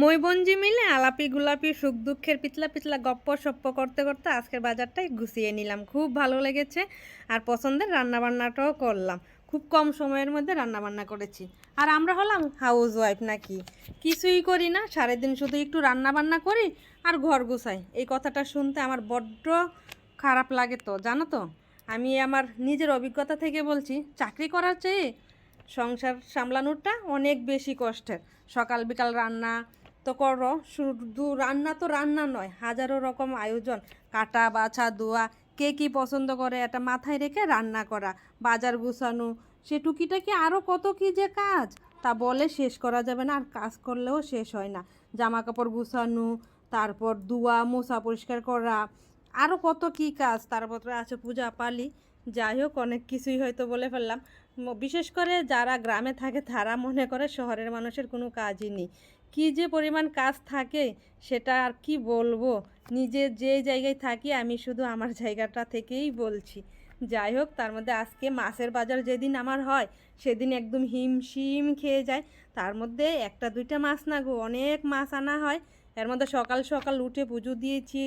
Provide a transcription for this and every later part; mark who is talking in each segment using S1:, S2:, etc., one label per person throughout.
S1: মই বঞ্জি মিলে আলাপি গুলাপি, সুখ দুঃখের পিতলা পিতলা গপ্প সপ্প করতে করতে আজকের বাজারটাই গুছিয়ে নিলাম। খুব ভালো লেগেছে আর পছন্দের রান্নাবান্নাটাও করলাম। খুব কম সময়ের মধ্যে রান্নাবান্না করেছি। আর আমরা হলাম হাউস ওয়াইফ নাকি? কিছুই করি না, সারাদিন শুধু একটু রান্নাবান্না করি আর ঘর গুছাই। এই কথাটা শুনতে আমার বড্ড খারাপ লাগে তো, জানো তো? আমি আমার নিজের অভিজ্ঞতা থেকে বলছি, চাকরি করার চেয়ে সংসার সামলানোটা অনেক বেশি কষ্টের। সকাল বিকাল রান্না তো করো, শুধু রান্না তো রান্না নয়, হাজারো রকম আয়োজন, কাটা, বাছা, ধোয়া, কে কী পছন্দ করে এটা মাথায় রেখে রান্না করা, বাজার গুছানো, সে টুকিটাকি আরও কত কী যে কাজ, তা বলে শেষ করা যাবে না, আর কাজ করলেও শেষ হয় না। জামা কাপড় গুছানো, তারপর ধোয়া, মোছা পরিষ্কার করা আরও কত কী কাজ তারপরে আছে পূজা পালি, যাই হোক, অনেক কিছুই হয়তো বলে ফেললাম। বিশেষ করে যারা গ্রামে থাকে, তারা মনে করে শহরের মানুষের কোনো কাজই নেই। কী যে পরিমাণ কাজ থাকে সেটা আর কি বলব? নিজে যে জায়গায় থাকি আমি শুধু আমার জায়গাটা থেকেই বলছি। যাই হোক, তার মধ্যে আজকে মাছের বাজার যেদিন আমার হয়, সেদিন একদম হিমশিম খেয়ে যায়। তার মধ্যে একটা দুইটা মাছ না গো, অনেক মাছ আনা হয়। এর মধ্যে সকাল সকাল উঠে পুজো দিয়েছি।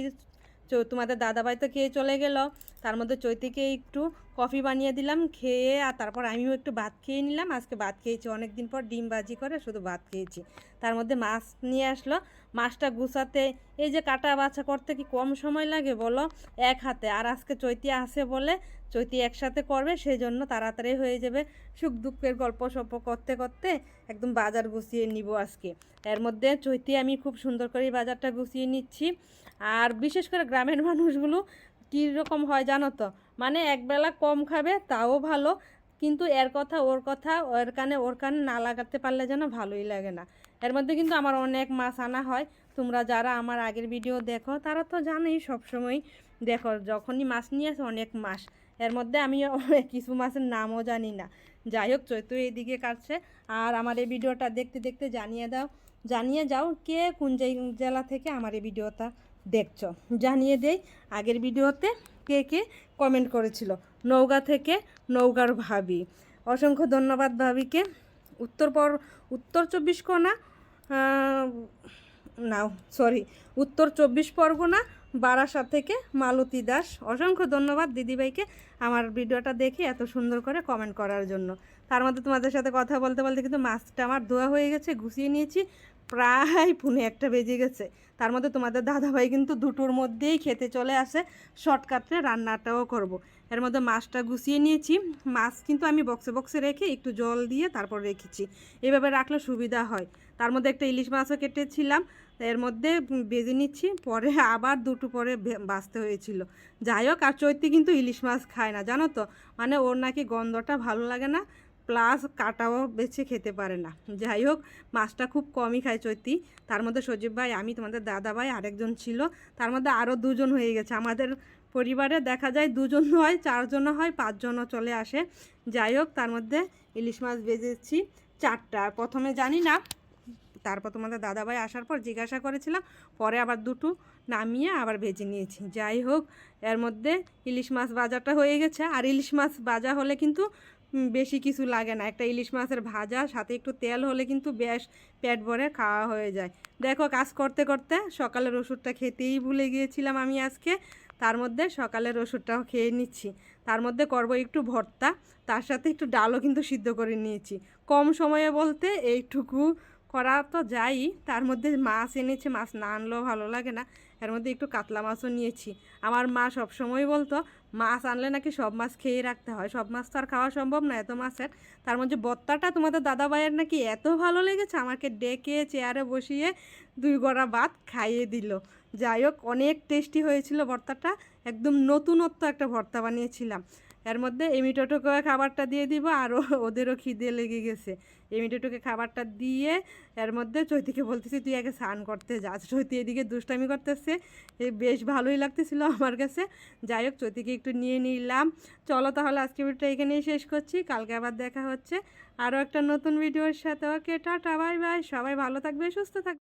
S1: তোমাদের দাদাভাই তো খেয়ে চলে গেল। তার মধ্যে চৈতিকে একটু কফি বানিয়ে দিলাম, খেয়ে আর তারপর আমিও একটু ভাত খেয়ে নিলাম। আজকে ভাত খেয়েছি অনেক দিন পর ডিম ভাজি করে শুধু ভাত খেয়েছি। তার মধ্যে মাছ নিয়ে আসলো। মাছটা গুছাতে, এই যে কাটা বাছা করতে কি কম সময় লাগে বলো? এক হাতে। আর আজকে চৈতি আসে বলে চৈতি একসাথে করবে সেই জন্য তাড়াতাড়ি হয়ে যাবে সুখ দুঃখের গল্প সল্প করতে করতে একদম বাজার গুছিয়ে নিব আজকে। এর মধ্যে চৈতি আমি খুব সুন্দর করে বাজারটা গুছিয়ে নিচ্ছি। আর বিশেষ করে গ্রামের মানুষগুলো কীরকম হয় জানো তো? মানে একবেলা কম খাবে, তাও ভালো। কিন্তু এর কথা ওর কথা, ওর কানে ওর কানে না লাগাতে পারলে যেন ভালোই লাগে না। এর মধ্যে কিন্তু আমার অনেক মাছ আনা হয়। তোমরা যারা আমার আগের ভিডিও দেখো, তারা তো জানোই সবসময়। দেখো, যখনই মাছ নিয়ে আসে অনেক মাছ এর মধ্যে আমি কিছু মাছের নামও জানি না। যাই হোক চৈত্র এইদিকে কাটছে। আর আমার এই ভিডিওটা দেখতে দেখতে জানিয়ে দাও। জানিয়ে যাও কে কোন জেলা থেকে আমার এই ভিডিওটা দেখছ। জানিয়ে দেই, আগের ভিডিওতে কে কে কমেন্ট করেছিল? নৌগা থেকে নৌগার ভাবি। অসংখ্য ধন্যবাদ ভাবিকে। উত্তর পর, উত্তর চব্বিশ কোনা নাও সরি উত্তর চব্বিশ পরগনা বারাসা থেকে মালতী দাস। অসংখ্য ধন্যবাদ দিদিভাইকে আমার ভিডিওটা দেখে এত সুন্দর করে কমেন্ট করার জন্য। তার মধ্যে তোমাদের সাথে কথা বলতে বলতে কিন্তু মাছটা আমার ধোয়া হয়ে গেছে, গুছিয়ে নিয়েছি, প্রায় পুনে একটা বেজে গেছে। তার মধ্যে তোমাদের দাদাভাই কিন্তু দুটোর মধ্যেই খেতে চলে আসে, শর্টকাটে রান্নাটাও করব। এর মধ্যে মাছটা গুছিয়ে নিয়েছি, মাছ কিন্তু আমি বক্সে বক্সে রেখে একটু জল দিয়ে তারপর রেখেছি। এভাবে রাখলে সুবিধা হয়। তার মধ্যে একটা ইলিশ মাছও কেটেছিলাম, এর মধ্যে বেজে নিচ্ছি, পরে আবার দুটো পরে বাঁচতে হয়েছিল। যাই হোক, আর চৈতি কিন্তু ইলিশ মাছ খায় না, জানো তো? মানে ওর নাকি গন্ধটা ভালো লাগে না। প্লাস কাটাও বেছে খেতে পারে না। যাই হোক, মাছটা খুব কমই খায় চৈতি। তার মধ্যে সজীব ভাই, আমি, তোমাদের দাদা ভাই আরেকজন ছিল। তার মধ্যে আরও দুজন হয়ে গেছে। আমাদের পরিবারে দেখা যায় দুজন হয় চারজনও হয় পাঁচজনও চলে আসে। যাই হোক, তার মধ্যে ইলিশ মাছ বেজেছি চারটা। প্রথমে জানি না, তারপর তোমাদের দাদাভাই আসার পর জিজ্ঞাসা করেছিলাম, পরে আবার দুটো নামিয়ে আবার ভেজে নিয়েছি। যাই হোক, এর মধ্যে ইলিশ মাছ ভাজাটা হয়ে গেছে। আর ইলিশ মাছ বাজা হলে কিন্তু বেশি কিছু লাগে না। একটা ইলিশ মাছের ভাজা, সাথে একটু তেল হলে কিন্তু বেশ পেট ভরে খাওয়া হয়ে যায়। দেখো কাজ করতে করতে সকালের ওষুধটা খেতেই ভুলে গিয়েছিলাম আমি আজকে। তার মধ্যে সকালের ওষুধটাও খেয়ে নিচ্ছি। তার মধ্যে করব একটু ভর্তা, তার সাথে একটু ডালও কিন্তু সিদ্ধ করে নিয়েছি। কম সময়ে বলতে এইটুকু করা তো যাই। তার মধ্যে মাছ এনেছে, মাছ না আনলেও ভালো লাগে না। এর মধ্যে একটু কাতলা মাছও নিয়েছি। আমার মা সবসময় বলতো মাছ আনলে নাকি সব মাছ খেয়ে রাখতে হয়। সব মাছ তো আর খাওয়া সম্ভব না, এত মাছের তার মধ্যে বত্তাটা তোমাদের দাদা ভাইয়ের নাকি এত ভালো লেগেছে, আমাকে ডেকে চেয়ারে বসিয়ে দুই গড়া ভাত খাইয়ে দিল। যাই হোক, অনেক টেস্টি হয়েছিল ভর্তাটা একদম নতুনত্ব একটা ভর্তা বানিয়েছিলাম। এর মধ্যে এমিটোটোকে খাবারটা দিয়ে দিব আর ওদেরও খিদে লেগে গেছে। এমিটোটোকে খাবারটা দিয়ে এর মধ্যে চৈতিকে বলতেছি, তুই আগে স্নান করতে যা। চৈতি এদিকে দুষ্টামি করতেছে। বেশ ভালোই লাগতেছিল আমার কাছে। যাই হোক, চৈতিকে একটু নিয়ে নিলাম। চলো তাহলে আজকে ভিডিওটা এখানেই শেষ করছি। কালকে আবার দেখা হচ্ছে। আরও একটা নতুন ভিডিওর সাথে। Okay, tata, bye bye. সবাই ভালো থাকবে, সুস্থ থাকবে।